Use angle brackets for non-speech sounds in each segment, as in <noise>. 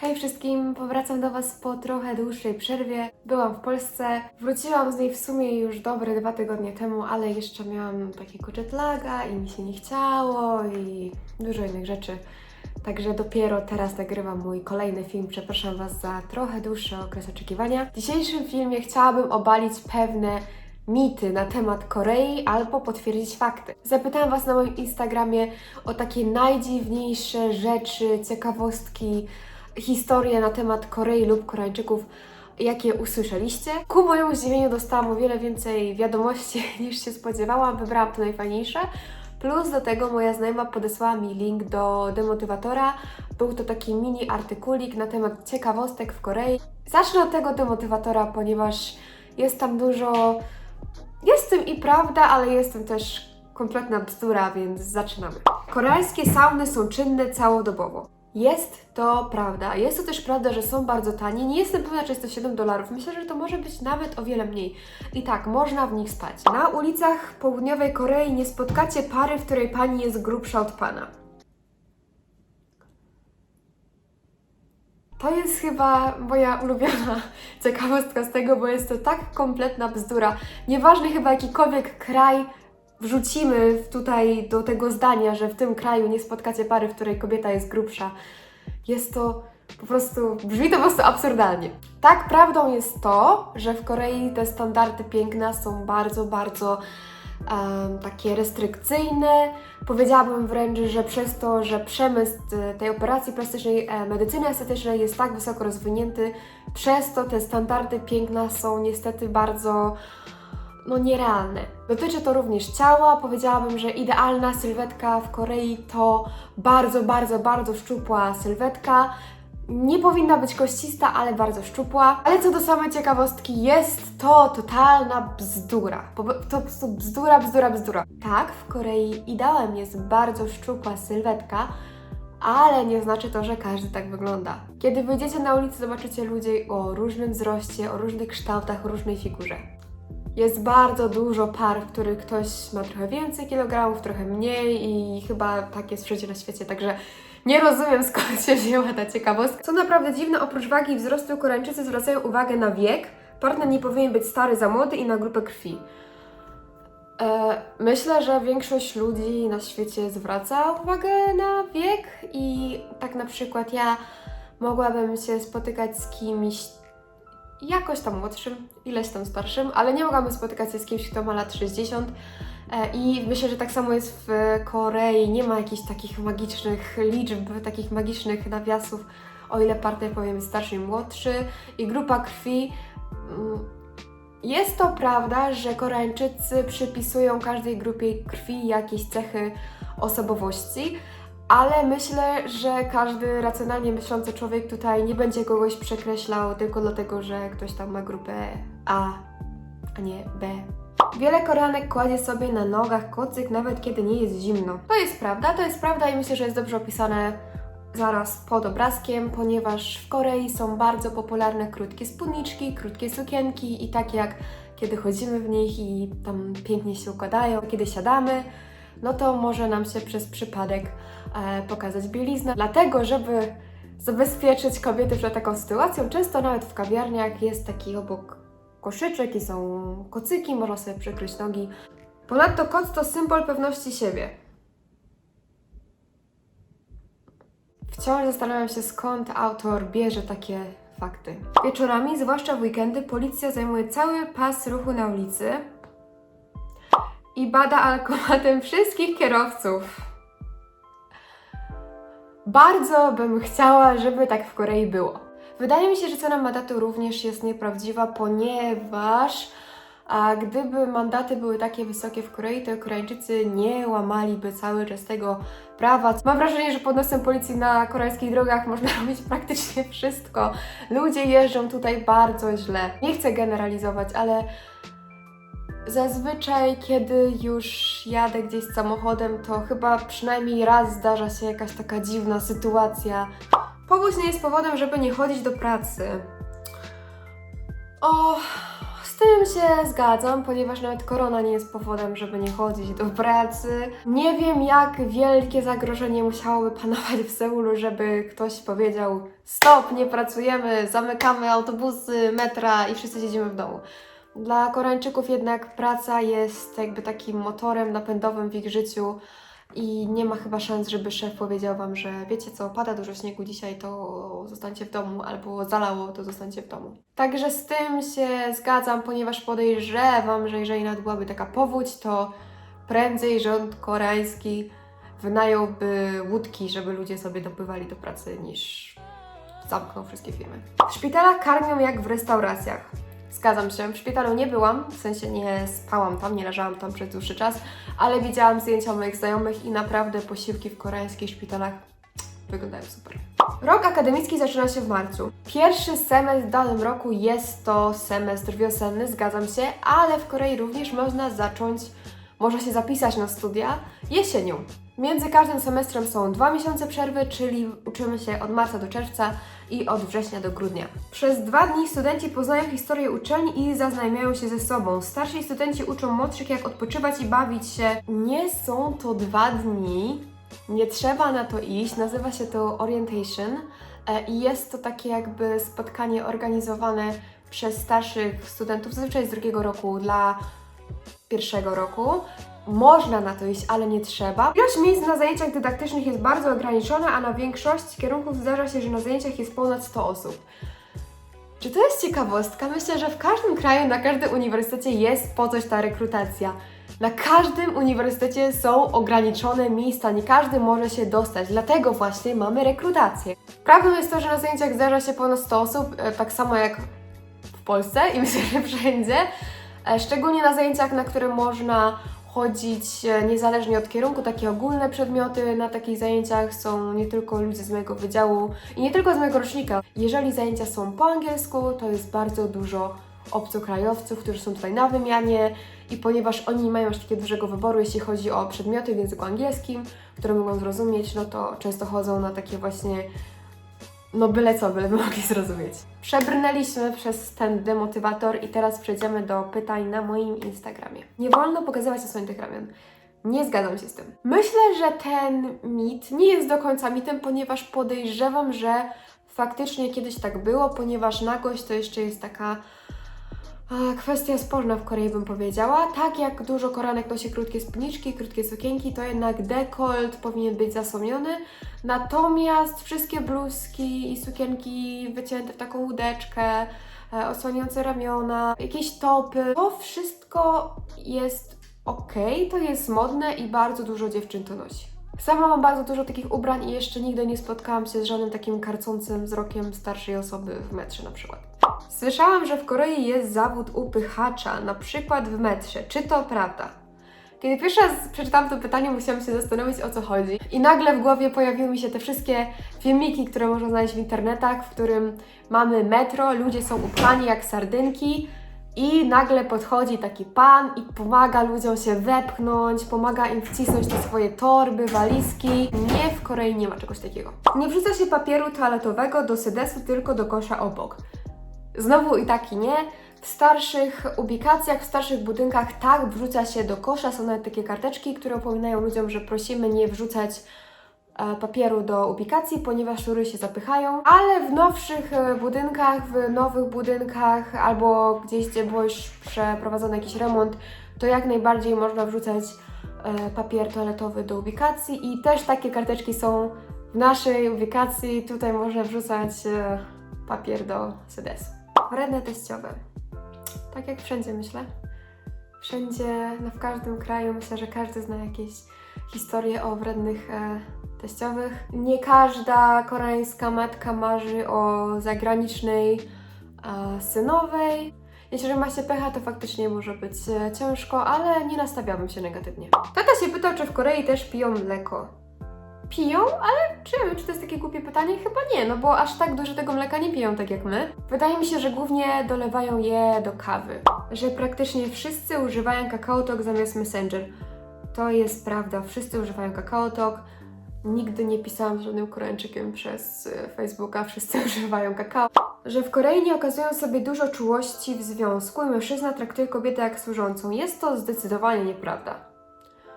Hej wszystkim, powracam do Was po trochę dłuższej przerwie. Byłam w Polsce, wróciłam z niej w sumie już dobre dwa tygodnie temu, ale jeszcze miałam takiego jetlaga i mi się nie chciało i dużo innych rzeczy. Także dopiero teraz nagrywam mój kolejny film. Przepraszam Was za trochę dłuższy okres oczekiwania. W dzisiejszym filmie chciałabym obalić pewne mity na temat Korei albo potwierdzić fakty. Zapytałam Was na moim Instagramie o takie najdziwniejsze rzeczy, ciekawostki, historie na temat Korei lub Koreańczyków, jakie usłyszeliście. Ku mojemu zdziwieniu dostałam o wiele więcej wiadomości <laughs> niż się spodziewałam. Wybrałam to najfajniejsze. Plus do tego moja znajoma podesłała mi link do demotywatora. Był to taki mini artykulik na temat ciekawostek w Korei. Zacznę od tego demotywatora, ponieważ jest tam dużo. Jest tym i prawda, ale jest w tym też kompletna bzdura, więc zaczynamy. Koreańskie sauny są czynne całodobowo. Jest to prawda. Jest to też prawda, że są bardzo tanie. Nie jestem pewna, czy jest to 7 dolarów. Myślę, że to może być nawet o wiele mniej. I tak, można w nich spać. Na ulicach południowej Korei nie spotkacie pary, w której pani jest grubsza od pana. To jest chyba moja ulubiona ciekawostka z tego, bo jest to tak kompletna bzdura. Nieważne chyba jakikolwiek kraj wrzucimy tutaj do tego zdania, że w tym kraju nie spotkacie pary, w której kobieta jest grubsza. Jest to po prostu, brzmi to po prostu absurdalnie. Tak, prawdą jest to, że w Korei te standardy piękna są bardzo, bardzo em, takie restrykcyjne. Powiedziałabym wręcz, że przez to, że przemysł e, tej operacji plastycznej, e, medycyny estetycznej jest tak wysoko rozwinięty, przez to te standardy piękna są niestety bardzo no nierealne. Dotyczy to również ciała. Powiedziałabym, że idealna sylwetka w Korei to bardzo, bardzo, bardzo szczupła sylwetka. Nie powinna być koścista, ale bardzo szczupła. Ale co do samej ciekawostki, jest to totalna bzdura. To po prostu bzdura, bzdura, bzdura. Tak, w Korei ideałem jest bardzo szczupła sylwetka, ale nie znaczy to, że każdy tak wygląda. Kiedy wyjdziecie na ulicę, zobaczycie ludzi o różnym wzroście, o różnych kształtach, o różnej figurze. Jest bardzo dużo par, w których ktoś ma trochę więcej kilogramów, trochę mniej i chyba tak jest wszędzie na świecie, także nie rozumiem <laughs> skąd się wzięła ta ciekawostka. Co naprawdę dziwne, oprócz wagi i wzrostu Koreańczycy zwracają uwagę na wiek. Partner nie powinien być stary za młody i na grupę krwi. E, myślę, że większość ludzi na świecie zwraca uwagę na wiek i tak na przykład ja mogłabym się spotykać z kimś jakoś tam młodszym, ileś tam starszym, ale nie mogłabym spotykać się z kimś, kto ma lat 60. E, I myślę, że tak samo jest w Korei. Nie ma jakichś takich magicznych liczb, takich magicznych nawiasów, o ile partner powiem starszy i młodszy. I grupa krwi. mm, Jest to prawda, że Koreańczycy przypisują każdej grupie krwi jakieś cechy osobowości, ale myślę, że każdy racjonalnie myślący człowiek tutaj nie będzie kogoś przekreślał tylko dlatego, że ktoś tam ma grupę A, a nie B. Wiele Koreanek kładzie sobie na nogach kocyk nawet kiedy nie jest zimno. To jest prawda, to jest prawda i myślę, że jest dobrze opisane zaraz pod obrazkiem, ponieważ w Korei są bardzo popularne krótkie spódniczki, krótkie sukienki i tak jak kiedy chodzimy w nich i tam pięknie się układają, kiedy siadamy, no to może nam się przez przypadek pokazać bieliznę. Dlatego, żeby zabezpieczyć kobiety przed taką sytuacją, często nawet w kawiarniach jest taki obok koszyczek i są kocyki, można sobie przykryć nogi. Ponadto koc to symbol pewności siebie. Wciąż zastanawiam się, skąd autor bierze takie fakty. Wieczorami, zwłaszcza w weekendy, policja zajmuje cały pas ruchu na ulicy i bada alkomatem wszystkich kierowców. Bardzo bym chciała, żeby tak w Korei było. Wydaje mi się, że cena mandatu również jest nieprawdziwa, ponieważ a gdyby mandaty były takie wysokie w Korei, to Koreańczycy nie łamaliby cały czas tego prawa. Mam wrażenie, że pod nosem policji na koreańskich drogach można <laughs> robić praktycznie wszystko. Ludzie jeżdżą tutaj bardzo źle. Nie chcę generalizować, ale Zazwyczaj, kiedy już jadę gdzieś samochodem, to chyba przynajmniej raz zdarza się jakaś taka dziwna sytuacja. Powódź nie jest powodem, żeby nie chodzić do pracy. O, tym się zgadzam, ponieważ nawet korona nie jest powodem, żeby nie chodzić do pracy. Nie wiem, jak wielkie zagrożenie musiałoby panować w Seulu, żeby ktoś powiedział: Stop, nie pracujemy, zamykamy autobusy, metra i wszyscy siedzimy w domu. Dla Koreańczyków jednak praca jest jakby takim motorem napędowym w ich życiu i nie ma chyba szans, żeby szef powiedział Wam, że wiecie co, pada dużo śniegu dzisiaj, to zostańcie w domu, albo zalało, to zostańcie w domu. Także z tym się zgadzam, ponieważ podejrzewam, że jeżeli nawet byłaby taka powódź, to prędzej rząd koreański wynająłby łódki, żeby ludzie sobie dopływali do pracy, niż zamknął wszystkie firmy. W szpitalach karmią jak w restauracjach. Zgadzam się, w szpitalu nie byłam, w sensie nie spałam tam, nie leżałam tam przez dłuższy czas, ale widziałam zdjęcia moich znajomych i naprawdę posiłki w koreańskich szpitalach wyglądają super. Rok akademicki zaczyna się w marcu. Pierwszy semestr w danym roku jest to semestr wiosenny, zgadzam się, ale w Korei również można zacząć, można się zapisać na studia jesienią. Między każdym semestrem są dwa miesiące przerwy, czyli uczymy się od marca do czerwca i od września do grudnia. Przez dwa dni studenci poznają historię uczelni i zaznajmiają się ze sobą. Starsi studenci uczą młodszych, jak odpoczywać i bawić się. Nie są to dwa dni, nie trzeba na to iść, nazywa się to orientation e, i jest to takie jakby spotkanie organizowane przez starszych studentów, zazwyczaj z drugiego roku dla pierwszego roku. Można na to iść, ale nie trzeba. Ilość miejsc na zajęciach dydaktycznych jest bardzo ograniczona, a na większości kierunków zdarza się, że na zajęciach jest ponad 100 osób. Czy to jest ciekawostka? Myślę, że w każdym kraju, na każdym uniwersytecie jest po coś ta rekrutacja. Na każdym uniwersytecie są ograniczone miejsca, nie każdy może się dostać, dlatego właśnie mamy rekrutację. Prawdą jest to, że na zajęciach zdarza się ponad 100 osób, e, tak samo jak w Polsce i <laughs> myślę, że wszędzie. E, Szczególnie na zajęciach, na które można chodzić e, niezależnie od kierunku, takie ogólne przedmioty na takich zajęciach są nie tylko ludzie z mojego wydziału i nie tylko z mojego rocznika. Jeżeli zajęcia są po angielsku, to jest bardzo dużo obcokrajowców, którzy są tutaj na wymianie i ponieważ oni nie mają aż takiego dużego wyboru, jeśli chodzi o przedmioty w języku angielskim, które mogą zrozumieć, no to często chodzą na takie właśnie no byle co, byleby mogli zrozumieć. Przebrnęliśmy przez ten demotywator i teraz przejdziemy do pytań na moim Instagramie. Nie wolno pokazywać zasłoniętych ramion. Nie zgadzam się z tym. Myślę, że ten mit nie jest do końca mitem, ponieważ podejrzewam, że faktycznie kiedyś tak było, ponieważ nagość to jeszcze jest taka kwestia sporna w Korei bym powiedziała. Tak jak dużo koranek nosi krótkie spódniczki, krótkie sukienki, to jednak dekolt powinien być zasłoniony. Natomiast wszystkie bluzki i sukienki wycięte w taką łódeczkę, e, osłaniające ramiona, jakieś topy, to wszystko jest ok, to jest modne i bardzo dużo dziewczyn to nosi. Sama mam bardzo dużo takich ubrań i jeszcze nigdy nie spotkałam się z żadnym takim karcącym wzrokiem starszej osoby w metrze na przykład. Słyszałam, że w Korei jest zawód upychacza, na przykład w metrze. Czy to prawda? Kiedy pierwszy raz przeczytałam to pytanie, musiałam się zastanowić o co chodzi. I nagle w głowie pojawiły mi się te wszystkie filmiki, które można znaleźć w internetach, w którym mamy metro, ludzie są upchani jak sardynki i nagle podchodzi taki pan i pomaga ludziom się wepchnąć, pomaga im wcisnąć te swoje torby, walizki. Nie, w Korei nie ma czegoś takiego. Nie wrzuca się papieru toaletowego do sedesu, tylko do kosza obok. Znowu i tak i nie. W starszych ubikacjach, w starszych budynkach tak wrzuca się do kosza. Są nawet takie karteczki, które upominają ludziom, że prosimy nie wrzucać e, papieru do ubikacji, ponieważ rury się zapychają. Ale w nowszych e, budynkach, w nowych budynkach albo gdzieś, gdzie było już przeprowadzony jakiś remont, to jak najbardziej można wrzucać e, papier toaletowy do ubikacji i też takie karteczki są w naszej ubikacji. Tutaj można wrzucać papier do sedesu. Wredne teściowe. Tak jak wszędzie myślę. Wszędzie, no w każdym kraju myślę, że każdy zna jakieś historie o wrednych e, teściowych. Nie każda koreańska matka marzy o zagranicznej e, synowej. Jeśli ma się pecha, to faktycznie może być e, ciężko, ale nie nastawiałabym się negatywnie. Tata się pytał, czy w Korei też piją mleko. Piją, ale czy, czy to jest takie głupie pytanie? Chyba nie, no bo aż tak dużo tego mleka nie piją tak jak my. Wydaje mi się, że głównie dolewają je do kawy. Że praktycznie wszyscy używają kakao talk zamiast Messenger. To jest prawda, wszyscy używają kakao talk. Nigdy nie pisałam z żadnym Koreańczykiem przez y, Facebooka, wszyscy <laughs> używają kakao. Że w Korei nie okazują sobie dużo czułości w związku i mężczyzna traktuje kobietę jak służącą. Jest to zdecydowanie nieprawda.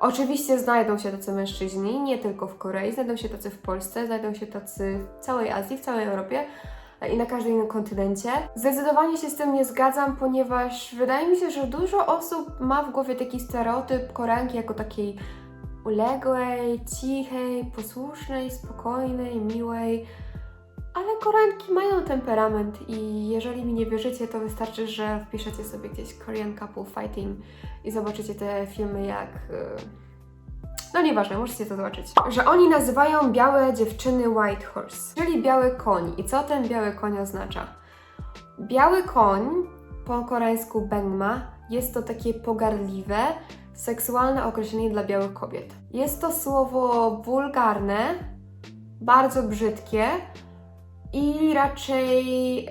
Oczywiście znajdą się tacy mężczyźni, nie tylko w Korei, znajdą się tacy w Polsce, znajdą się tacy w całej Azji, w całej Europie e, i na każdym innym kontynencie. Zdecydowanie się z tym nie zgadzam, ponieważ wydaje mi się, że dużo osób ma w głowie taki stereotyp Koreanki jako takiej uległej, cichej, posłusznej, spokojnej, miłej. Ale Koreanki mają temperament i jeżeli mi nie wierzycie, to wystarczy, że wpiszecie sobie gdzieś Korean Couple Fighting i zobaczycie te filmy jak... y, No nieważne, możecie to zobaczyć. Że oni nazywają białe dziewczyny White Horse, czyli biały koń. I co ten biały koń oznacza? Biały koń, po koreańsku bengma, jest to takie pogardliwe, seksualne określenie dla białych kobiet. Jest to słowo wulgarne, bardzo brzydkie i raczej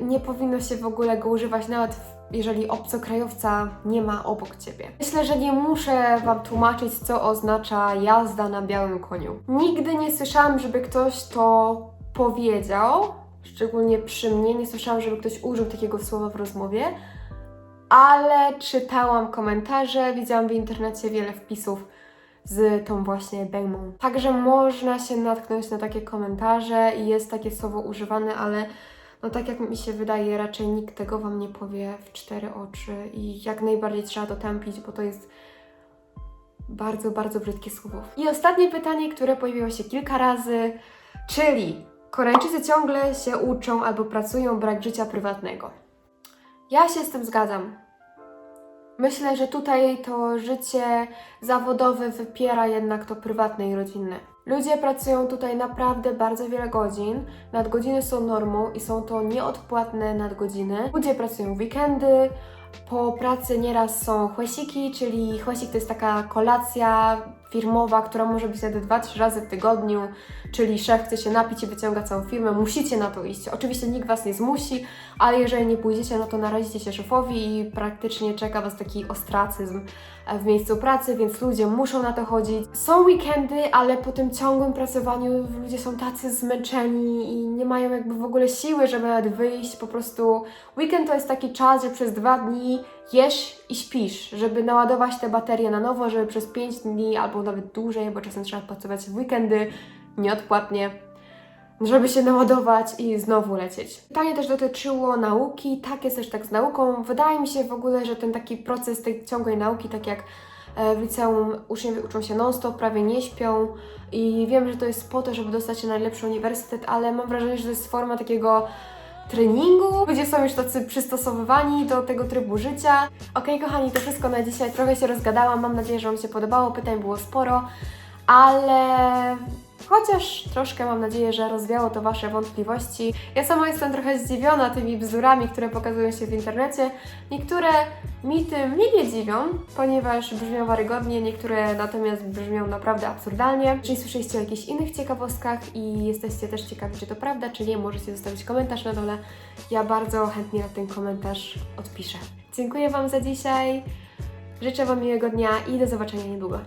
nie powinno się w ogóle go używać nawet jeżeli obcokrajowca nie ma obok ciebie. Myślę, że nie muszę Wam tłumaczyć, co oznacza jazda na białym koniu. Nigdy nie słyszałam, żeby ktoś to powiedział, szczególnie przy mnie. Nie słyszałam, żeby ktoś użył takiego słowa w rozmowie, ale czytałam komentarze, widziałam w internecie wiele wpisów z tą właśnie Bengmą. Także można się natknąć na takie komentarze i jest takie słowo używane, ale no tak jak mi się wydaje, raczej nikt tego Wam nie powie w cztery oczy i jak najbardziej trzeba to tępić, bo to jest bardzo, bardzo brzydkie słowo. I ostatnie pytanie, które pojawiło się kilka razy, czyli Koreańczycy ciągle się uczą albo pracują brak życia prywatnego. Ja się z tym zgadzam. Myślę, że tutaj to życie zawodowe wypiera jednak to prywatne i rodzinne. Ludzie pracują tutaj naprawdę bardzo wiele godzin. Nadgodziny są normą i są to nieodpłatne nadgodziny. Ludzie pracują weekendy. Po pracy nieraz są chłesiki, czyli chłesik to jest taka kolacja firmowa, która może być nawet 2-3 razy w tygodniu, czyli szef chce się napić i wyciąga całą firmę, musicie na to iść. Oczywiście nikt Was nie zmusi, ale jeżeli nie pójdziecie, no to narazicie się szefowi i praktycznie czeka Was taki ostracyzm e, w miejscu pracy, więc ludzie muszą na to chodzić. Są weekendy, ale po tym ciągłym pracowaniu ludzie są tacy zmęczeni i nie mają jakby w ogóle siły, żeby nawet wyjść. Po prostu weekend to jest taki czas, że przez dwa dni jesz i śpisz, żeby naładować te baterie na nowo, żeby przez 5 dni albo nawet dłużej, bo czasem trzeba pracować w weekendy nieodpłatnie, żeby się naładować i znowu lecieć. Pytanie też dotyczyło nauki. Tak jest też tak z nauką. Wydaje mi się w ogóle, że ten taki proces tej ciągłej nauki, tak jak e, w liceum uczniowie uczą się non-stop, prawie nie śpią i wiem, że to jest po to, żeby dostać się na najlepszy uniwersytet, ale mam wrażenie, że to jest forma takiego treningu. Ludzie są już tacy przystosowywani do tego trybu życia. Okej, kochani, to wszystko na dzisiaj. Trochę się rozgadałam. Mam nadzieję, że Wam się podobało. Pytań było sporo, ale chociaż troszkę mam nadzieję, że rozwiało to Wasze wątpliwości. Ja sama jestem trochę zdziwiona tymi bzdurami, które pokazują się w internecie. Niektóre mi tym nie dziwią, ponieważ brzmią wiarygodnie, niektóre natomiast brzmią naprawdę absurdalnie. Jeżeli słyszeliście o jakichś innych ciekawostkach i jesteście też ciekawi, czy to prawda, czy nie, możecie zostawić komentarz na dole. Ja bardzo chętnie na ten komentarz odpiszę. Dziękuję Wam za dzisiaj. Życzę Wam miłego dnia i do zobaczenia niedługo.